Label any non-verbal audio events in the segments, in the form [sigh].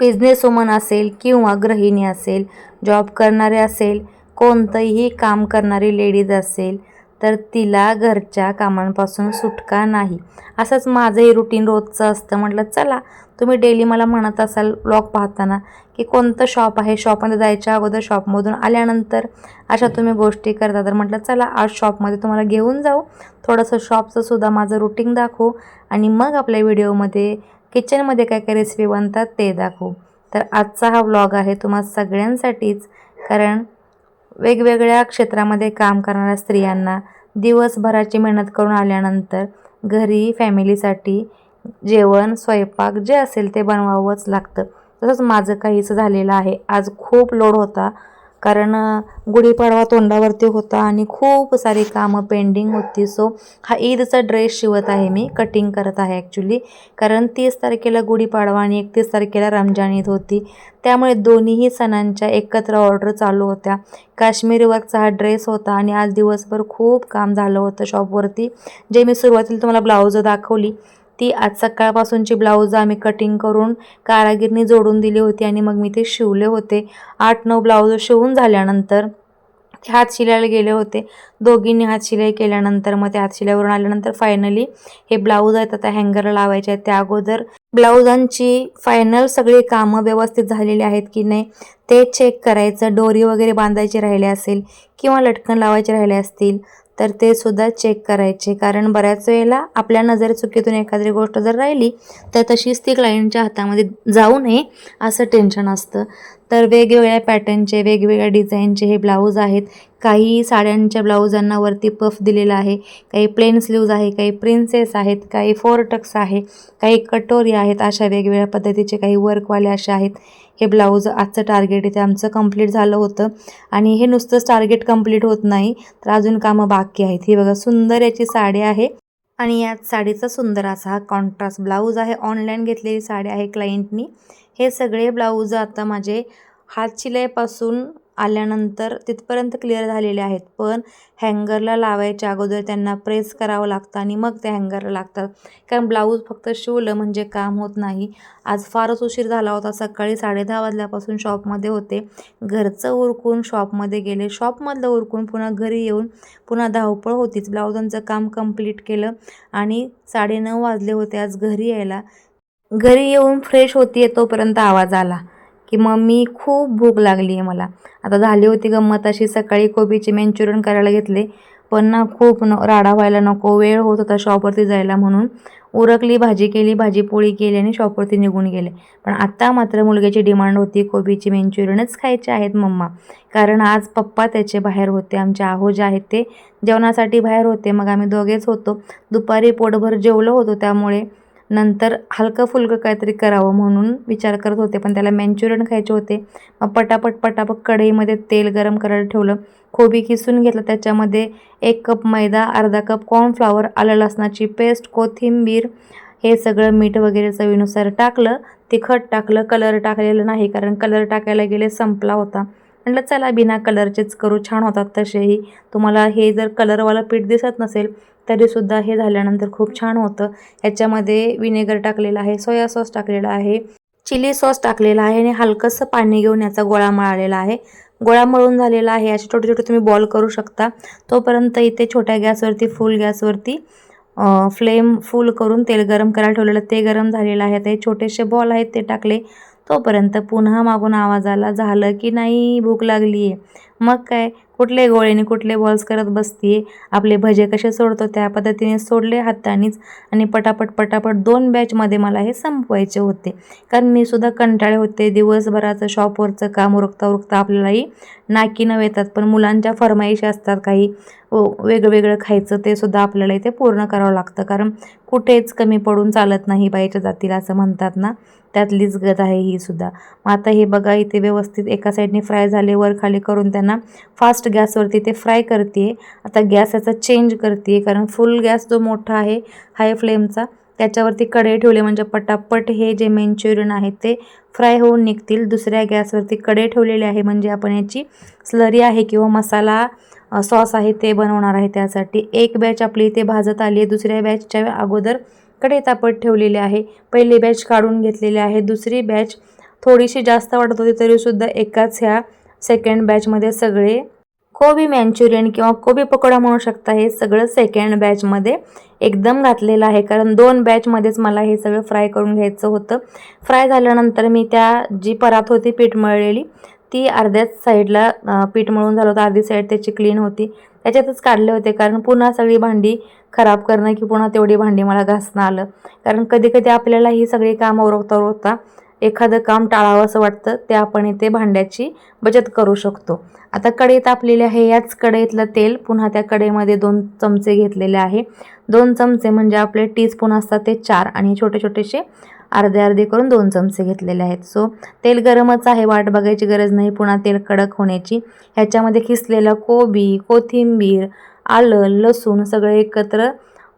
Business woman असेल किंवा गृहिणी असेल जॉब करणारे असेल कोणतंही काम करणारी लेडीज असेल तर तिला घरच्या कामांपासून सुटका नाही. असंच माझंही रुटीन रोजचं असतं. म्हटलं चला तुम्ही डेली मला म्हणत असाल ब्लॉग पाहताना की कोणतं शॉप आहे? शॉपमध्ये जायच्या अगोदर शॉपमधून आल्यानंतर अशा तुम्ही गोष्टी करता. तर म्हटलं चला आज शॉपमध्ये तुम्हाला घेऊन जाऊ. थोडंसं शॉपचं सुद्धा माझं रुटीन दाखवू आणि मग आपल्या व्हिडिओमध्ये किचनमध्ये काय काय रेसिपी बनतात ते दाखवू. तर आजचा हा व्लॉग आहे तुम्हा सगळ्यांसाठीच कारण वेगवेगळ्या क्षेत्रामध्ये काम करणाऱ्या स्त्रियांना दिवसभराची मेहनत करून आल्यानंतर घरी फॅमिलीसाठी जेवण स्वयंपाक जे असेल ते बनवावंच लागतं. तसंच माझं काहीच झालेलं आहे. आज खूप लोड होता. कारण गुढीपाडवा तोंडावरती होता आणि खूप सारी कामं पेंडिंग होती. सो हा ईदचा ड्रेस शिवत आहे मी कटिंग करत आहे ॲक्च्युली कारण तीस तारखेला गुढीपाडवा आणि एकतीस तारखेला रमजान ईद होती. त्यामुळे दोन्हीही सणांच्या एकत्र ऑर्डर चालू होत्या. काश्मीरी वर्कचा हा ड्रेस होता आणि आज दिवसभर खूप काम झालं होतं शॉपवरती जे मी सुरुवातीला तुम्हाला ब्लाऊज दाखवली ती आज सकाळपासूनची ब्लाऊज आम्ही कटिंग करून कारागिरनी जोडून दिली होती आणि मग मी ते शिवले होते. आठ नऊ ब्लाऊज शिवून झाल्यानंतर ते हात शिलायला गेले होते. दोघींनी हात शिलाई केल्यानंतर मग ते हात शिल्यावरून आल्यानंतर फायनली हे ब्लाऊज आहेत आता हँगरला लावायचे आहेत. त्या अगोदर ब्लाऊजांची फायनल सगळी कामं व्यवस्थित झालेली आहेत की नाही ते चेक करायचं. डोरी वगैरे बांधायची राहिले असेल किंवा लटकन लावायचे राहिले असतील तर ते सुद्धा चेक करायचे. कारण बऱ्याच वेळेला आपल्या नजर चुकीतून एखादी गोष्ट जर राहिली तर तशीच ती क्लायंटच्या हातामध्ये जाऊ नये असं टेन्शन असतं. तर वेगवेगळ्या पॅटर्नचे वेगवेगळ्या डिझाईनचे हे ब्लाऊज आहेत. काही साड्यांच्या ब्लाऊजांना वरती पफ दिलेला आहे. काही प्लेन स्लीव्ज आहे काही प्रिन्सेस आहेत काही फोर टक्स आहे काही कटोरी आहेत. अशा वेगवेगळ्या पद्धतीचे काही वर्कवाले असे आहेत. हे ब्लाऊज आजचं टार्गेट इथे आमचं कंप्लीट झालं होतं. आणि हे नुसतंच टार्गेट कंप्लीट होत नाही तर अजून कामं बाकी आहेत. ही बघा सुंदर याची साडी आहे. आणि यात साडीचा सुंदर असा हा कॉन्ट्रास्ट ब्लाऊज आहे. ऑनलाईन घेतलेली साडी आहे क्लायंटनी हे सगळे ब्लाऊज आता माझे हात शिलाईपासून आल्यानंतर तिथपर्यंत क्लिअर झालेले आहेत. पण हँगरला लावायच्या अगोदर त्यांना प्रेस करावं लागतं आणि मग ते हँगरला लागतात. कारण ब्लाऊज फक्त शिवलं म्हणजे काम होत नाही. आज फारच उशीर झाला होता. सकाळी साडेदहा वाजल्यापासून शॉपमध्ये होते. घरचं उरकून शॉपमध्ये गेले. शॉपमधलं उरकून पुन्हा घरी येऊन पुन्हा धावपळ होतीच. ब्लाऊजांचं काम कंप्लीट केलं आणि साडेनऊ वाजले होते. आज घरी यायला. घरी येऊन फ्रेश होती तोपर्यंत आवाज आला. की मम्मी खूप भूक लागली आहे मला. आता झाली होती गंमत अशी सकाळी कोबीचे मंचुरियन करायला घेतले. पण ना खूप न राडा व्हायला नको वेळ होत होता शॉपवरती जायला म्हणून. उरकली भाजी केली भाजी पोळी केली आणि शॉपवरती निघून गेले. पण आत्ता मात्र मुलग्याची डिमांड होती कोबीची मेंच्युरियनच खायचे आहेत मम्मा. कारण आज पप्पा त्याचे बाहेर होते आमचे आहो जे आहेत ते जेवणासाठी बाहेर होते. मग आम्ही दोघेच होतो. दुपारी पोटभर जेवलो होतो त्यामुळे नंतर हलकं फुलकं काहीतरी करावं म्हणून विचार करत होते. पण त्याला मॅन्चुरियन खायचे होते. मग पटापट पटापट कढईमध्ये तेल गरम करायला ठेवलं. खोबी किसून घेतलं. त्याच्यामध्ये एक कप मैदा अर्धा कप कॉर्नफ्लॉवर आलं लसणाची पेस्ट कोथिंबीर हे सगळं मीठ वगैरे चवीनुसार टाकलं. तिखट टाकलं. कलर टाकलेलं नाही कारण कलर टाकायला गेले संपला होता. म्हटलं चला बिना कलरचेच करू छान होतात तसेही. तुम्हाला हे जर कलरवालं पीठ दिसत नसेल तरीसुद्धा हे झाल्यानंतर खूप छान होतं. ह्याच्यामध्ये विनेगर टाकलेलं आहे सोया सॉस टाकलेला आहे चिली सॉस टाकलेला आहे आणि हलकंसं पाणी घेऊन याचा गोळा मळालेला आहे. गोळा मळून झालेला आहे. असे छोटे छोटे तुम्ही बॉल करू शकता. तोपर्यंत इथे छोट्या गॅसवरती फुल गॅसवरती फ्लेम फुल करून तेल गरम करायला ठेवलेलं ते गरम झालेलं आहे. ते छोटेसे बॉल आहेत ते टाकले. तोपर्यंत पुन्हा मागून आवाज आला झालं की नाही? भूक लागली आहे मग काय? कुठले गोळेने कुठले बॉल्स करत बसतीये? आपले भजे कसे सोडतो? त्या पद्धतीने सोडले हातानेच आणि पटापट पटापट दोन बॅचमध्ये मला हे संपवायचे होते. कारण मी सुद्धा कंटाळे होते. दिवसभराचं शॉपवरचं काम उरकता उरकता आपल्यालाही नाकी न येतात. पण मुलांच्या फरमाईशी असतात काही. वेगळं वेगळं खायचं ते सुद्धा आपल्याला इथे पूर्ण करावं लागतं. कारण कुठेच कमी पडून चालत नाही बाईच्या जातीला असं म्हणतात ना. त्यातलीच गत आहे ही सुद्धा. मग आता हे बघा इथे व्यवस्थित एका साईडने फ्राय झाले वर खाली करून त्यांना फास्ट गॅसवरती ते फ्राय करते आता गॅस याचा चेंज करते कारण फुल गॅस जो मोठा आहे हाय फ्लेमचा त्याच्यावरती कढई ठेवले म्हणजे पटापट हे जे मंचुरियन आहे ते फ्राय होऊन निघतील. दुसऱ्या गॅसवरती कढई ठेवलेले आहे म्हणजे आपण याची स्लरी आहे किंवा मसाला सॉस आहे ते बनवणार आहे त्यासाठी. एक बॅच आपली इथे भाजत आली आहे. दुसऱ्या बॅचच्या अगोदरकडे तापत ठेवलेली आहे. पहिली बॅच काढून घेतलेली आहे. दुसरी बॅच थोडीशी जास्त वाटत होती तरीसुद्धा एकाच ह्या सेकंड बॅचमध्ये सगळे कोबी मॅन्चुरियन किंवा कोबी पकोडा म्हणू शकता हे सगळं सेकंड बॅचमध्ये एकदम घातलेलं आहे. कारण दोन बॅचमध्येच मला हे सगळं फ्राय करून घ्यायचं होतं. फ्राय झाल्यानंतर मी त्या जी परात होती पीठ मळलेली ती अर्ध्याच साईडला पीठ मळून झालं होतं. अर्धी साईड त्याची क्लीन होती. त्याच्यातच काढले होते कारण पुन्हा सगळी भांडी खराब करणं की पुन्हा तेवढी भांडी मला घासणं आलं. कारण कधी कधी आपल्याला ही सगळी कामं उरकता उरकता एखादं काम टाळावं असं वाटतं ते आपण इथे भांड्याची बचत करू शकतो. आता कढई तापलेली आहे याच कढईतलं तेल पुन्हा त्या कढईमध्ये दोन चमचे घेतलेले आहे. दोन चमचे म्हणजे आपले टीस्पून असतात ते चार आणि छोटे छोटेसे अर्धे अर्धे करून दोन चमचे घेतलेले आहेत. सो तेल गरमच आहे वाट बघायची गरज नाही पुन्हा तेल कडक होण्याची. ह्याच्यामध्ये खिसलेलं कोबी कोथिंबीर आलं लसूण सगळे एकत्र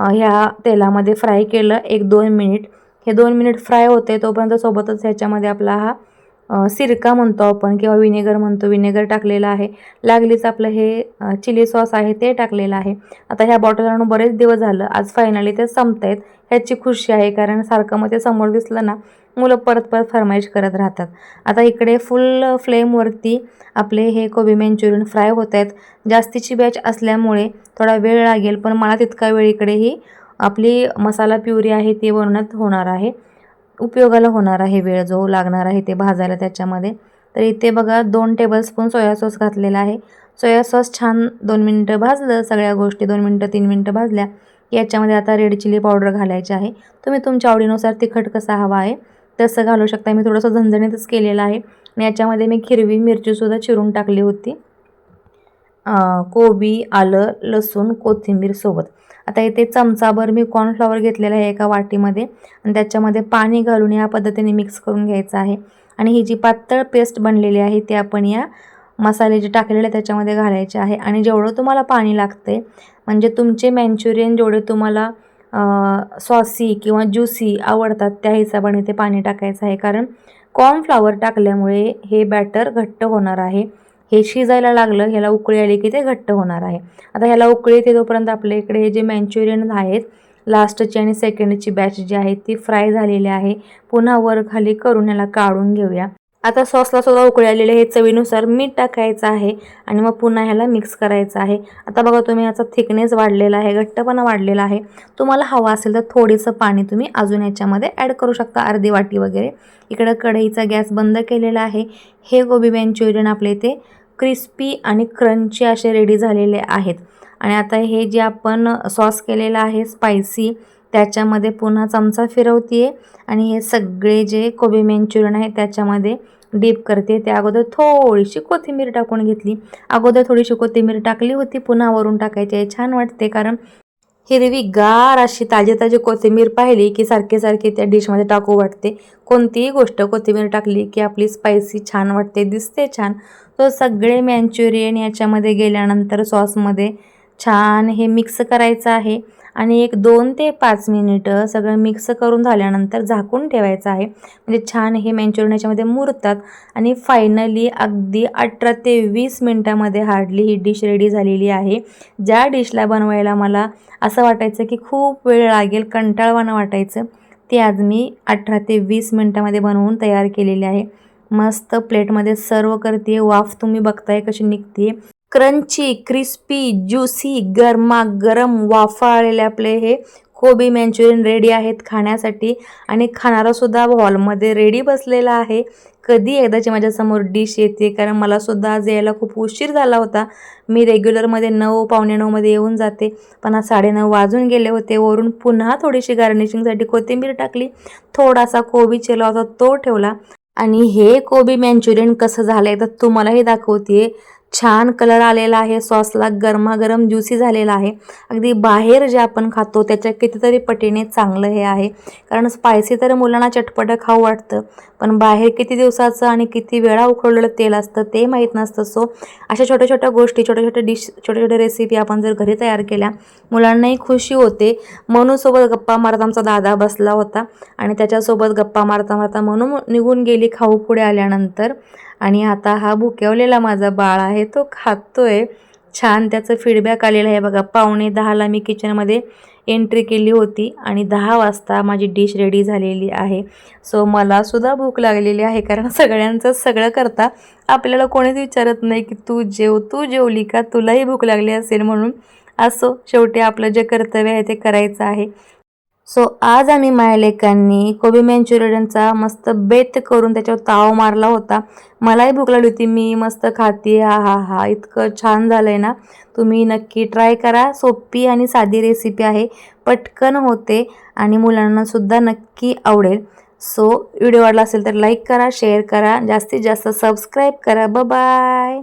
ह्या तेलामध्ये फ्राय केलं एक दोन मिनिट. हे दोन मिनिट फ्राय होते तोपर्यंत सोबतच ह्याच्यामध्ये आपला हा सिरका म्हणतो आपण किंवा विनेगर म्हणतो. विनेगर टाकलेलं आहे. लागलीच आपलं हे चिली सॉस आहे ते टाकलेलं आहे. आता ह्या बॉटल आणून बरेच दिवस झालं. आज फायनली ते संपत आहेत ह्याची खुशी आहे कारण सारखं मग ते समोर दिसलं ना मुलं परत परत फरमाईश करत राहतात. आता इकडे फुल फ्लेमवरती आपले हे कोबी मंचुरियन फ्राय होत आहेत जास्तीची बॅच असल्यामुळे थोडा वेळ लागेल पण मला तितका वेळ इकडे ही आपली मसाला प्युरी आहे ती बनवण्यात होणार आहे. उपयोगाला होणार आहे वेळ जो लागणार आहे ते भाजायला त्याच्यामध्ये. तर इथे बघा दोन टेबलस्पून सोया सॉस घातलेला आहे. सोया सॉस छान दोन मिनटं भाजलं सगळ्या गोष्टी दोन मिनटं तीन मिनटं भाजल्या. की याच्यामध्ये आता रेड चिली पावडर घालायची आहे. तुम्ही तुमच्या आवडीनुसार तिखट कसा हवा आहे तसं घालू शकता. मी थोडंसं झणझणीतच केलेलं आहे. आणि याच्यामध्ये मी हिरवी मिरचीसुद्धा चिरून टाकली होती. कोबी आलं लसूण कोथिंबीर सोबत. आता इथे चमचाभर मी कॉर्नफ्लॉवर घेतलेला आहे एका वाटीमध्ये आणि त्याच्यामध्ये पाणी घालून या पद्धतीने मिक्स करून घ्यायचं आहे. आणि ही जी पातळ पेस्ट बनलेली आहे ती आपण या मसाले जे टाकलेले त्याच्यामध्ये घालायचे आहे. आणि जेवढं तुम्हाला पाणी लागते म्हणजे तुमचे मॅन्च्युरियन जेवढे तुम्हाला सॉसी किंवा ज्युसी आवडतात त्या हिशोबाने ते पाणी टाकायचं आहे. कारण कॉर्नफ्लॉवर टाकल्यामुळे हे बॅटर घट्ट होणार आहे. हे शिजायला लागलं ह्याला उकळी आली की ते घट्ट होणार आहे. आता ह्याला उकळी येते तोपर्यंत आपल्या इकडे हे जे मॅन्च्युरियन आहेत लास्टची आणि सेकंडची बॅच जी आहे ती फ्राय झालेली आहे. पुन्हा वर खाली करून ह्याला काढून घेऊया. आता सॉसला सुद्धा उकळी हे चवीनुसार मीठ टाकायचं आहे आणि मग पुन्हा ह्याला मिक्स करायचं आहे. आता बघा तुम्ही याचा थिकनेस वाढलेला आहे घट्टपणा वाढलेला आहे. तुम्हाला हवा असेल तर थोडंसं पाणी तुम्ही अजून याच्यामध्ये ॲड करू शकता अर्धी वाटी वगैरे. इकडं कढईचा गॅस बंद केलेला आहे. हे गोबी मंचुरियन आपले इथे क्रिस्पी आणि क्रंची असे रेडी झालेले आहेत. आणि आता हे जे आपण सॉस केलेलं आहे स्पायसी त्याच्यामध्ये पुन्हा चमचा फिरवते आणि हे सगळे जे कोबी मंचुरियन आहे त्याच्यामध्ये डीप करते. त्या अगोदर थोडीशी कोथिंबीर टाकून घेतली. अगोदर थोडीशी कोथिंबीर टाकली होती. पुन्हा वरून टाकायची आहे. छान वाटते कारण हिरवी गार अशी ताजी ताजी कोथिंबीर पाहिली की सारखी सारखी त्या डिशमध्ये टाकू वाटते. कोणतीही गोष्ट कोथिंबीर टाकली की आपली स्पायसी छान वाटते दिसते छान. तो सगळे मॅन्च्युरियन याच्यामध्ये गेल्यानंतर सॉसमध्ये छान हे मिक्स करायचं आहे. आणि एक दोन ते पाच मिनिटं सगळं मिक्स करून झाल्यानंतर झाकून ठेवायचं आहे. म्हणजे छान हे मॅन्चुरियन याच्यामध्ये मुरतात. आणि फायनली अगदी अठरा ते वीस मिनटामध्ये हार्डली ही डिश रेडी झालेली आहे. ज्या डिशला बनवायला मला असं वाटायचं की खूप वेळ लागेल कंटाळवाणं वाटायचं ते आज मी अठरा ते वीस मिनटामध्ये बनवून तयार केलेली आहे. मस्त प्लेटमध्ये सर्व करते वाफ तुम्ही बघताय कशी निघते क्रंची क्रिस्पी ज्युसी गरमा गरम वाफाळलेले आपले हे कोबी मंचुरियन रेडी आहेत खाण्यासाठी. आणि खाणारासुद्धा हॉलमध्ये रेडी बसलेला आहे. कधी एकदाची माझ्यासमोर डिश येते कारण मलासुद्धा आज यायला खूप उशीर झाला होता. मी रेग्युलरमध्ये नऊ पावणे नऊमध्ये येऊन जाते. पण आज साडेनऊ वाजून गेले होते. वरून पुन्हा थोडीशी गार्निशिंगसाठी कोथिंबीर टाकली. थोडासा कोबी चेला होता तो ठेवला. आणि हे कोबी मंचुरियन कसं झालं आहे तर तुम्हालाही दाखवते छान कलर आलेला आहे. सॉसला गरमागरम ज्युसी झालेला आहे. अगदी बाहेर जे आपण खातो त्याच्या कितीतरी पटीने चांगलं हे आहे. कारण स्पायसी तर मुलांना चटपटं खाऊ वाटतं. पण बाहेर किती दिवसाचं आणि किती वेळा उकळलेलं तेल असतं ते माहीत नसतं. सो अशा छोट्या छोट्या गोष्टी छोट्या छोट्या डिश छोट्या छोट्या रेसिपी आपण जर घरी तयार केल्या मुलांनाही खुशी होते. मनूसोबत गप्पा मारत आमचा दादा बसला होता. आणि त्याच्यासोबत गप्पा मारता मारता म्हणून निघून गेली खाऊ पुढे आल्यानंतर. आणि आता हा भुकेवलेला माझा बाळ आहे तो खातोय. छान त्याचं फीडबॅक आलेलं आहे. बघा पावणे दहाला मी किचनमध्ये एंट्री केली होती आणि दहा वाजता माझी डिश रेडी झालेली आहे. सो मलासुद्धा भूक लागलेली आहे कारण [laughs] सगळ्यांचं सगळं करता आपल्याला कोणीच विचारत नाही की तू जेव तू जेवली का? तुलाही भूक लागली असेल म्हणून. असो शेवटी आपलं जे कर्तव्य आहे ते करायचं आहे. सो आज आम्ही मायलेकांनी कोबी मंचुरियनचा मस्त बेत करून त्याच्यावर ताव मारला होता. मलाही भूक लागली होती. मी मस्त खाते. हा हा हा. इतकं छान झालं आहे ना. तुम्ही नक्की ट्राय करा. सोपी आणि साधी रेसिपी आहे. पटकन होते आणि मुलांनासुद्धा नक्की आवडेल. सो व्हिडिओ आवडला असेल तर लाईक करा शेअर करा. जास्तीत जास्त सबस्क्राईब करा. ब बाय